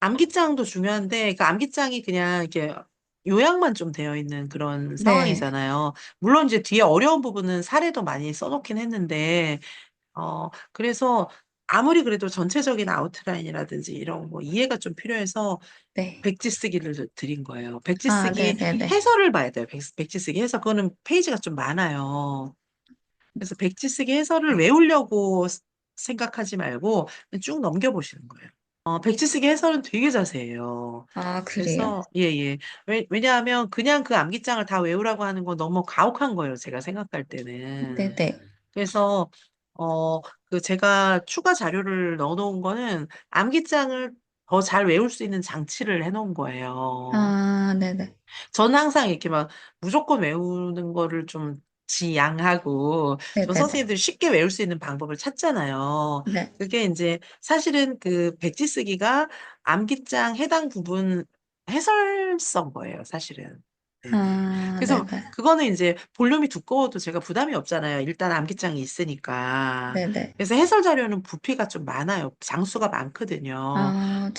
암기장도 중요한데 그 암기장이 그냥 이렇게 요약만 좀 되어 있는 그런 네. 상황이잖아요. 물론 이제 뒤에 어려운 부분은 사례도 많이 써 놓긴 했는데 어 그래서 아무리 그래도 전체적인 아웃라인이라든지 이런 뭐 이해가 좀 필요해서 네. 백지 쓰기를 드 드린 거예요. 백지 아 쓰기 네네네. 해설을 봐야 돼요. 백스 백지 쓰기 해설. 그거는 페이지가 좀 많아요. 그래서 백지 쓰기 해설을 네. 외우려고 스 생각하지 말고 그냥 쭉 넘겨 보시는 거예요. 어 백지 쓰기 해설은 되게 자세해요. 아 그래요? 그래서 예예. 왜 왜냐하면 그냥 그 암기장을 다 외우라고 하는 건 너무 가혹한 거예요, 제가 생각할 때는. 네네. 그래서 어 그 제가 추가 자료를 넣어 놓은 거는 암기장을 더 잘 외울 수 있는 장치를 해 놓은 거예요. 아 네네. 저는 항상 이렇게 막 무조건 외우는 거를 좀 지양하고 좀 네네네. 선생님들이 쉽게 외울 수 있는 방법을 찾잖아요. 네. 그게 인제 사실은 그 백지 쓰기가 암기장 해당 부분 해설 쓴 거예요, 사실은. 네네. 아 그래서 네네. 그거는 인제 볼륨이 두꺼워도 제가 부담이 없잖아요, 일단 암기장이 있으니까. 네네. 그래서 해설 자료는 부피가 좀 많아요. 장수가 많거든요. 아제